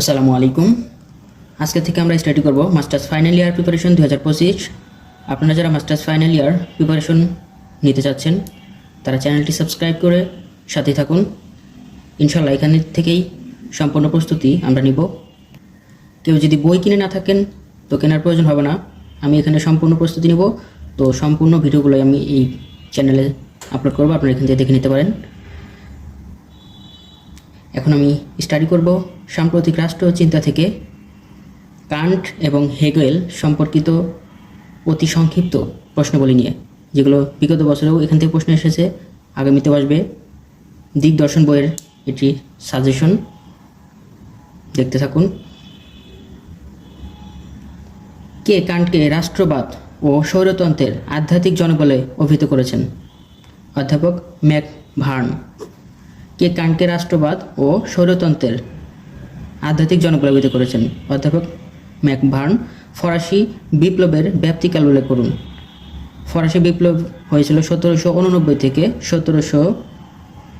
আসসালামু আলাইকুম। আজকে থেকে আমরা স্টাডি করব মাস্টার্স ফাইনাল ইয়ার প্রিপারেশন দু হাজার পঁচিশ। আপনারা যারা মাস্টার্স ফাইনাল ইয়ার প্রিপারেশন নিতে চাচ্ছেন, তারা চ্যানেলটি সাবস্ক্রাইব করে সাথে থাকুন। ইনশাল্লাহ এখানে থেকেই সম্পূর্ণ প্রস্তুতি আমরা নিব। কেউ যদি বই কিনে না থাকেন, তো কেনার প্রয়োজন হবে না। আমি এখানে সম্পূর্ণ প্রস্তুতি নিব। তো সম্পূর্ণ ভিডিওগুলোই আমি এই চ্যানেলে আপলোড করব। আপনারা এখান থেকে দেখে নিতে পারেন। এখন আমি স্টাডি করব সাম্প্রতিক রাষ্ট্র চিন্তা থেকে। কান্ট এবং হেগেল সম্পর্কিত অতি সংক্ষিপ্ত প্রশ্নগুলি নিয়ে, যেগুলো বিগত বছরেও এখান থেকে প্রশ্ন এসেছে, আগামীতেও আসবে। দিগদর্শন বইয়ের এটি সাজেশন দেখতে থাকুন। কে কান্টকে রাষ্ট্রবাদ ও স্বৈরতন্ত্রের আধ্যাত্মিক জনক বলে অভিহিত করেছেন? অধ্যাপক ম্যাক ভার্ন। কে কান্টকে রাষ্ট্রবাদ ও স্বৈরতন্ত্রের আধ্যাত্মিক জনক বলে করেছেন। অধ্যাপক ম্যাকভার্ন, ফরাসি বিপ্লবের ব্যাপ্তিকাল উল্লেখ করুন। ফরাসি বিপ্লব হয়েছিল সতেরোশো উননব্বই থেকে সতেরোশো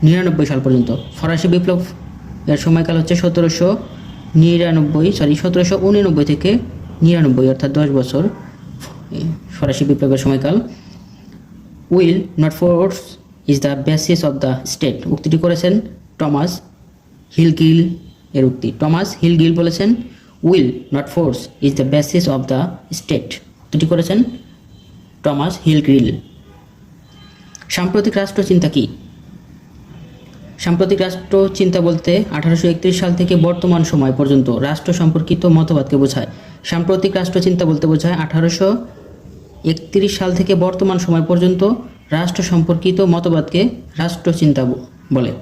নিরানব্বই সাল পর্যন্ত। ফরাসি বিপ্লব এর সময়কাল হচ্ছে সতেরোশো নিরানব্বই সরি সতেরোশো উননব্বই থেকে নিরানব্বই, অর্থাৎ দশ বছর ফরাসি বিপ্লবের সময়কাল। Will not force is the basis of the state উক্তিটি করেছেন টমাস হিলগিল এর উক্তি। টমাস হিলগিল বলেছেন will not force is the basis of the state উক্তিটি করেছেন টমাস হিলগ্রিল সাম্প্রতিক রাষ্ট্র চিন্তা কি? সাম্প্রতিক রাষ্ট্র চিন্তা বলতে আঠারোশো একত্রিশ সাল থেকে বর্তমান সময় পর্যন্ত রাষ্ট্র সম্পর্কিত মতবাদকে বোঝায়। সাম্প্রতিক রাষ্ট্র চিন্তা বলতে বোঝায় আঠারোশো একত্রিশ সাল থেকে বর্তমান সময় পর্যন্ত রাষ্ট্র সম্পর্কিত মতবাদকে রাষ্ট্রচিন্তা বলে।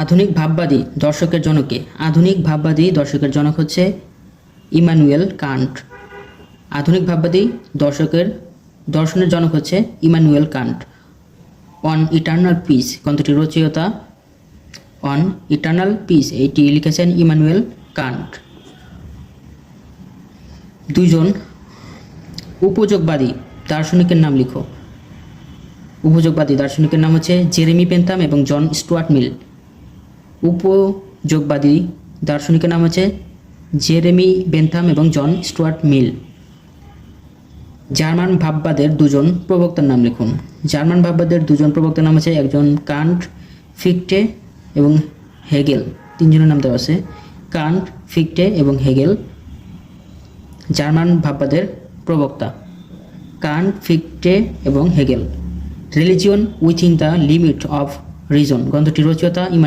আধুনিক ভাববাদী দর্শকের জনকে আধুনিক ভাববাদী দর্শকের জনক হচ্ছে ইমানুয়েল কান্ট। আধুনিক ভাববাদী দর্শকের দর্শনের জনক হচ্ছে Immanuel Kant. On eternal peace গ্রন্থটির রচয়িতা অন ইটার্নাল পিস এইটি লিখেছেন ইমানুয়েল কান্ট। দুজন উপযোগবাদী দার্শনিকের নাম লিখো। উপযোগবাদী দার্শনিকের নাম হচ্ছে জেরেমি পেন্থাম এবং জন স্টুয়ার্ট মিল। উপযোগবাদী দার্শনিকের নাম হচ্ছে জেরেমি বেন্থাম এবং জন স্টুয়ার্ট মিল। জার্মান ভাববাদের দুজন প্রবক্তার নাম লিখুন। জার্মান ভাববাদের দুজন প্রবক্তার নাম হচ্ছে একজন কান্ট ফিকটে এবং হেগেল। তিনজনের নাম দেওয়া আছে। কান্ট ফিকটে এবং হেগেল, জার্মান ভাববাদের প্রবক্তা। কান্ট ফিকটে এবং Hegel. Religion within the limit of reason. গ্রন্থটির রচয়িতা ইমান